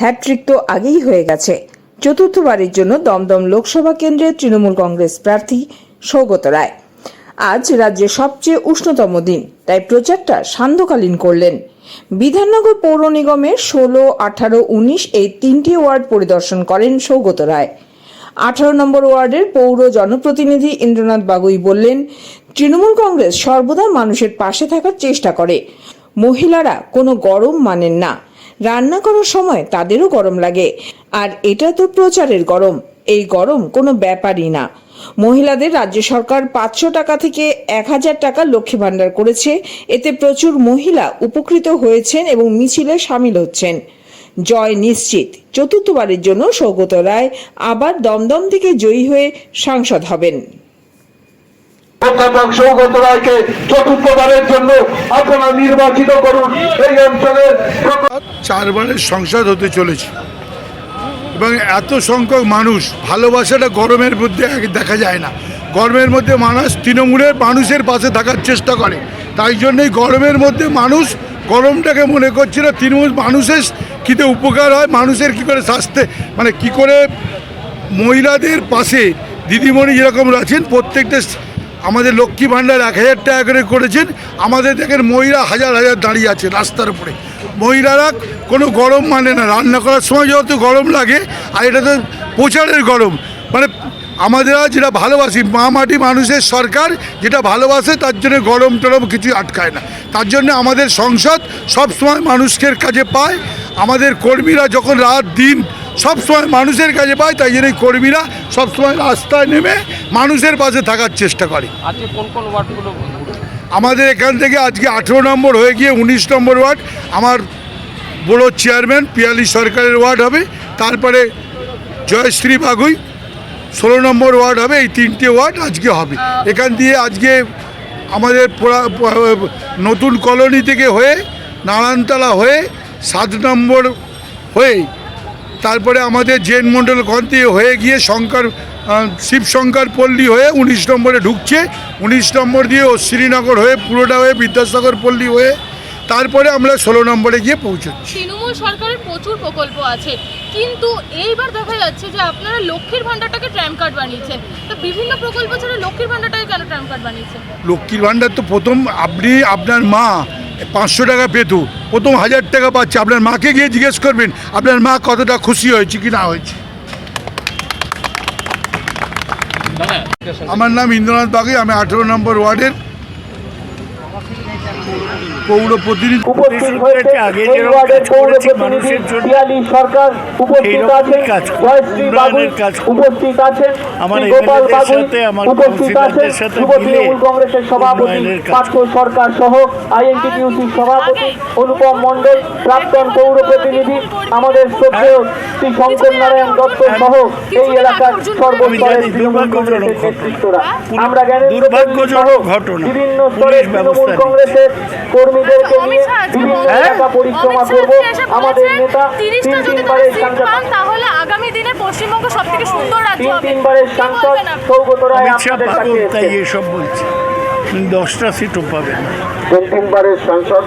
Hat trick তো আগেই হয়ে গেছে। চতুর্থবারের জন্য দমদম লোকসভা কেন্দ্রের তৃণমূল কংগ্রেস প্রার্থী সৌগত রায়। আজ রাজ্যের সবচেয়ে উষ্ণতম দিন, তাই প্রচারটা সান্ধ্যকালীন করলেন। বিধাননগর পৌর নিগমের ষোলো, আঠারো, উনিশ এই তিনটি ওয়ার্ড পরিদর্শন করেন সৌগত রায়। আঠারো নম্বর ওয়ার্ডের পৌর জনপ্রতিনিধি ইন্দ্রনাথ বাগুই বললেন, তৃণমূল কংগ্রেস সর্বদা মানুষের পাশে থাকার চেষ্টা করে। মহিলারা কোনো গরম মানেন না। রান্না করার সময় তাদেরও গরম লাগে। আর এটা তো প্রচারের গরম। এই গরম কোনো ব্যাপারই না। মহিলাদের রাজ্য সরকার পাঁচশো টাকা থেকে এক হাজার টাকা লক্ষ্মী ভাণ্ডার করেছে। এতে প্রচুর মহিলা উপকৃত হয়েছেন এবং মিছিলে সামিল হচ্ছেন। জয় নিশ্চিত। চতুর্থবারের জন্য সৌগত রায় আবার দমদম থেকে জয়ী হয়ে সাংসদ হবেন। অধ্যাপক সৌগত রায়কে চতুর্থবারের জন্য আপনারা নির্বাচিত করুন এই অঞ্চলের চারবারের সংসদ হতে চলেছে। এবং এত সংখ্যক মানুষ, ভালোবাসাটা গরমের মধ্যে দেখা যায় না। গরমের মধ্যে মানুষ তৃণমূলের মানুষের পাশে থাকার চেষ্টা করে। তাই জন্যই গরমের মধ্যে মানুষ গরমটাকে মনে করছিল তৃণমূল মানুষের কীতে উপকার হয়, মানুষের কী করে স্বাস্থ্যে মানে কি করে মহিলাদের পাশে দিদিমণি যেরকম আছেন, প্রত্যেকটা আমাদের লক্ষ্মী ভাণ্ডার এক হাজার টাকা করে করেছেন, আমাদের দেখেন মহিলা হাজার হাজার দাঁড়িয়ে আছে রাস্তার উপরে। মহিলারা কোনো গরম মানে না, রান্না করার সময় যত গরম লাগে, আর এটা তো প্রচারের গরম। মানে আমাদের যেটা ভালোবাসি, মা মাটি মানুষের সরকার যেটা ভালোবাসে, তার জন্য গরম টরম কিছু আটকায় না। তার জন্য আমাদের সংসদ সব সময় মানুষের কাছে পায়। আমাদের কর্মীরা যখন রাত দিন সব সময় মানুষের কাছে পায় তাই জন্য এই কর্মীরা সব সময় রাস্তায় নেমে মানুষের পাশে থাকার চেষ্টা করে। আমাদের এখান থেকে আজকে আঠেরো নম্বর হয়ে গিয়ে উনিশ নম্বর ওয়ার্ড আমার বড় চেয়ারম্যান পিয়ালি সরকারের ওয়ার্ড হবে তারপরে জয়শ্রী বাগুই ষোলো নম্বর ওয়ার্ড হবে এই তিনটে ওয়ার্ড আজকে হবে। এখান দিয়ে আজকে আমাদের নতুন কলোনি থেকে হয়ে নারায়ণতলা হয়ে সাত নম্বর হয়ে তারপরে আমাদের জেন মণ্ডল দিয়ে হয়ে গিয়ে শঙ্কর শিবশঙ্কর পল্লী হয়ে উনিশ নম্বরে ঢুকছে। উনিশ নম্বর দিয়ে ও শ্রীনগর হয়ে পুরোটা হয়ে বিদ্যাসাগর পল্লী হয়ে তারপরে আমরা ষোলো নম্বরে গিয়ে পৌঁছচ্ছি। তৃণমূল সরকারের প্রচুর প্রকল্প আছে কিন্তু এইবার দেখা যাচ্ছে যে আপনারা লক্ষ্মীর ভান্ডারটাকে ট্র্যাম কার্ড বানিয়েছেন। তো বিভিন্ন প্রকল্প ছাড়া লক্ষ্মীর ভান্ডারটাকে কেন ট্র্যাম কার্ড বানিয়েছেন? লক্ষ্মীর ভাণ্ডার তো প্রথম আপনি আপনার মা পাঁচশো টাকা পেত। প্রথম হাজার টাকা পাচ্ছে। আপনার মাকে গিয়ে জিজ্ঞেস করবেন আপনার মা কতটা খুশি হয়েছে কি না হয়েছে। আমার নাম ইন্দ্রনাথ বাগি আমি আঠেরো নম্বর ওয়ার্ডের পৌর প্রতিনিধি উপস্থিত হয়েছে সরকার উপস্থিত আছেন জয়শ্রী বাবু উপস্থিত আছেন আমার এমএলএদের সাথে, আমার কাউন্সিলরদের সাথে মিলে কংগ্রেসের সভাপতি পার্থ সরকার সহ আইএনটিটিউসির সভাপতি অনুপম মণ্ডল প্রাক্তন পৌর প্রতিনিধি আমাদের শ্রদ্ধেয় শ্রী শঙ্কর নারায়ণ দত্ত সহ এই এলাকার সর্বস্তরের তৃণমূল কংগ্রেসের নেতৃত্বরা। আমরা দুর্ভাগ্যজনক ঘটনা। বিভিন্ন স্তরের তৃণমূল কংগ্রেসের কর্মীদেরকে নিয়ে বিভিন্ন এলাকা পরিক্রমা করব আমাদের নেতা তিন তিনবারের সিট সাংসদ। তাহলে আগামী দিনে পশ্চিমবঙ্গ সব থেকে সুন্দর রাজ্য তিন তিনবারের সাংসদ সৌগত রায় আপনাদের কাছে তাই এসব বলছে। দশটা সিটও পাবে না তিন তিনবারের সাংসদ